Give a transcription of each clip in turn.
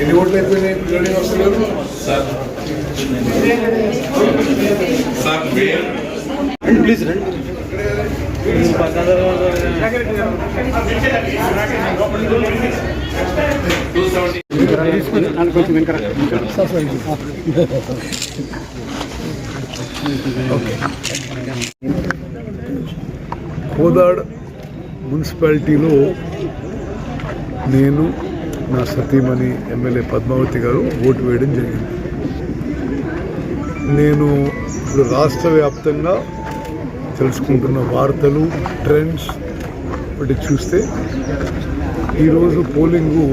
ఎన్ని ఓట్లు అయిపోయినాయి? ప్లీజ్ రండి. కోదాడ్ మున్సిపాలిటీలో నేను నా సతీమణి ఎమ్మెల్యే పద్మావతి గారు ఓటు వేయడం జరిగింది. నేను ఇప్పుడు రాష్ట్ర వ్యాప్తంగా తెలుసుకుంటున్న వార్తలు ట్రెండ్స్ ఒకటి చూస్తే ఈరోజు పోలింగు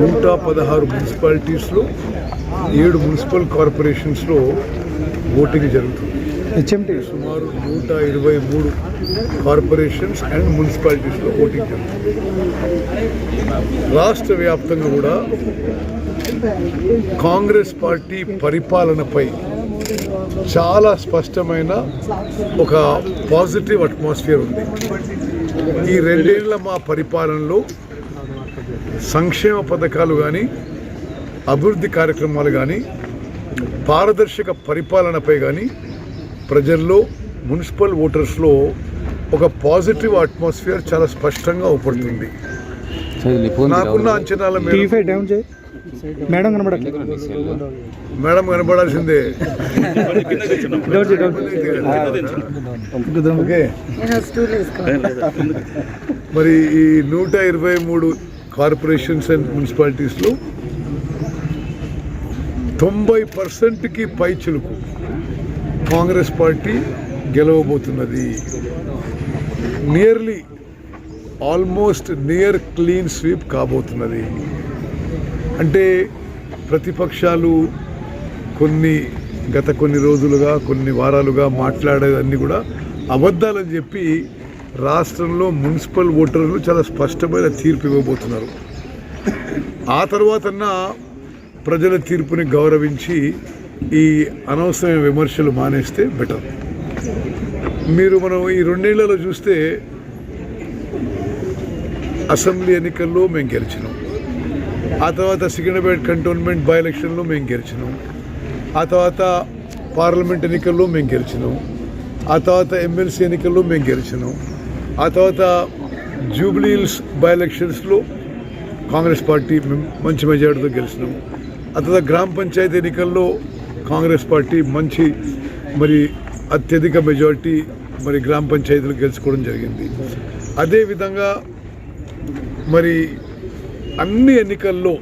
నూట పదహారు మున్సిపాలిటీస్లో ఏడు మున్సిపల్ కార్పొరేషన్స్లో ఓటింగ్ జరుగుతుంది. హెచ్ఎండి సుమారు నూట ఇరవై మూడు కార్పొరేషన్స్ అండ్ మున్సిపాలిటీస్లో ఓటింగ్ జరుగుతుంది రాష్ట్ర వ్యాప్తంగా కూడా కాంగ్రెస్ పార్టీ పరిపాలనపై చాలా స్పష్టమైన ఒక పాజిటివ్ అట్మాస్ఫియర్ ఉంది. ఈ రెండేళ్ళ మా పరిపాలనలో సంక్షేమ పథకాలు కానీ అభివృద్ధి కార్యక్రమాలు కానీ పారదర్శక పరిపాలనపై కానీ ప్రజల్లో మున్సిపల్ ఓటర్స్లో ఒక పాజిటివ్ అట్మాస్ఫియర్ చాలా స్పష్టంగా ఉపడుతుంది నాకున్న అంచనాల మేడం కనబడట్లేదు మేడం కనబడాల్సిందే. మరి ఈ నూట ఇరవై మూడు కార్పొరేషన్స్ అండ్ మున్సిపాలిటీస్లో తొంభై పర్సెంట్కి పైచులకు Congress party గెలవబోతున్నది. Nearly almost near clean sweep కాబోతున్నది. అంటే ప్రతిపక్షాలు కొన్ని గత కొన్ని రోజులుగా కొన్ని వారాలుగా మాట్లాడేదన్నీ కూడా అబద్ధాలని చెప్పి రాష్ట్రంలో మున్సిపల్ ఓటర్లు చాలా స్పష్టమైన తీర్పు ఇవ్వబోతున్నారు. ఆ తర్వాతన్నా ప్రజల తీర్పుని గౌరవించి ఈ అనవసరమైన విమర్శలు మానేస్తే బెటర్ మీరు మనం ఈ రెండేళ్ళలో చూస్తే అసెంబ్లీ ఎన్నికల్లో మేము గెలిచినాం. ఆ తర్వాత సికింద్రాబాద్ కంటోన్మెంట్ బై ఎలక్షన్లో మేము గెలిచినాం. ఆ తర్వాత పార్లమెంట్ ఎన్నికల్లో మేము గెలిచినాం. ఆ తర్వాత ఎమ్మెల్సీ ఎన్నికల్లో మేము గెలిచినాం. ఆ తర్వాత జూబ్లీ హిల్స్ బై ఎలక్షన్స్లో కాంగ్రెస్ పార్టీ మంచి మెజార్టీతో గెలిచినాం. ఆ తర్వాత గ్రామ పంచాయతీ ఎన్నికల్లో కాంగ్రెస్ పార్టీ మంచి మరి అత్యధిక మెజారిటీ మరి గ్రామ పంచాయతీలు గెలుచుకోవడం జరిగింది. అదేవిధంగా మరి అన్ని ఎన్నికల్లో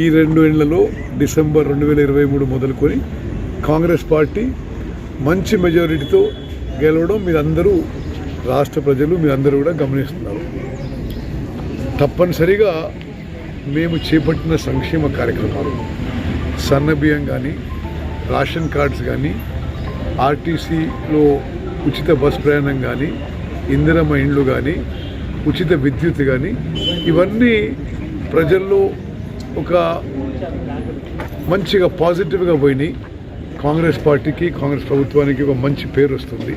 ఈ రెండు ఏళ్ళలో డిసెంబర్ రెండు వేల ఇరవై మూడు మొదలుకొని కాంగ్రెస్ పార్టీ మంచి మెజారిటీతో గెలవడం మీరందరూ రాష్ట్ర ప్రజలు మీరందరూ కూడా గమనిస్తున్నారు. తప్పనిసరిగా మేము చేపట్టిన సంక్షేమ కార్యక్రమాలు సన్నబియ్యం కానీ రేషన్ కార్డ్స్ కానీ ఆర్టీసీలో ఉచిత బస్ ప్రయాణం కానీ ఇందిరమ్మ ఇండ్లు కానీ ఉచిత విద్యుత్ కానీ ఇవన్నీ ప్రజల్లో ఒక మంచిగా పాజిటివ్గా పోయినాయి. కాంగ్రెస్ పార్టీకి కాంగ్రెస్ ప్రభుత్వానికి ఒక మంచి పేరు వస్తుంది.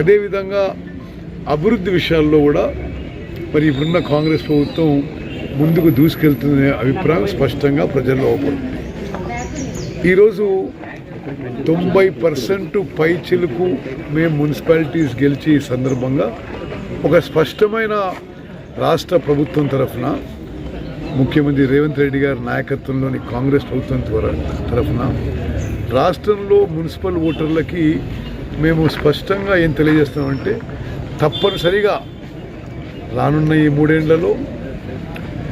అదేవిధంగా అభివృద్ధి విషయాల్లో కూడా మరి ఇప్పుడున్న కాంగ్రెస్ ప్రభుత్వం ముందుకు దూసుకెళ్తుందనే అభిప్రాయం స్పష్టంగా ప్రజల్లో అవుతుంది ఈరోజు తొంభై పర్సెంట్ పై చిలుకు మేము మున్సిపాలిటీస్ గెలిచి సందర్భంగా ఒక స్పష్టమైన రాష్ట్ర ప్రభుత్వం తరఫున ముఖ్యమంత్రి రేవంత్ రెడ్డి గారి నాయకత్వంలోని కాంగ్రెస్ ప్రభుత్వం తరఫున రాష్ట్రంలో మున్సిపల్ ఓటర్లకి మేము స్పష్టంగా ఏం తెలియజేస్తామంటే తప్పనిసరిగా రానున్న ఈ మూడేళ్ళలో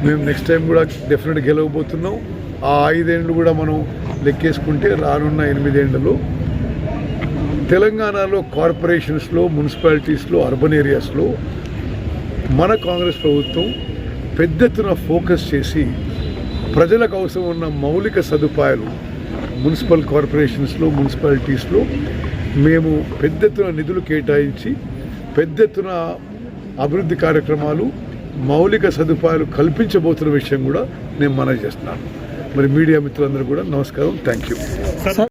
మేము నెక్స్ట్ టైం కూడా డెఫినెట్ గెలవబోతున్నాం. ఆ ఐదేండ్లు కూడా మనం లెక్కేసుకుంటే రానున్న ఎనిమిదేండ్లలో తెలంగాణలో కార్పొరేషన్స్లో మున్సిపాలిటీస్లో అర్బన్ ఏరియాస్లో మన కాంగ్రెస్ ప్రభుత్వం పెద్ద ఎత్తున ఫోకస్ చేసి ప్రజలకు అవసరం ఉన్న మౌలిక సదుపాయాలు మున్సిపల్ కార్పొరేషన్స్లో మున్సిపాలిటీస్లో మేము పెద్ద ఎత్తున నిధులు కేటాయించి పెద్ద ఎత్తున అభివృద్ధి కార్యక్రమాలు మౌలిక సదుపాయాలు కల్పించబోతున్న విషయం కూడా నేను మనవి చేస్తున్నాను. మరి మీడియా మిత్రులందరూ కూడా నమస్కారం. Thank you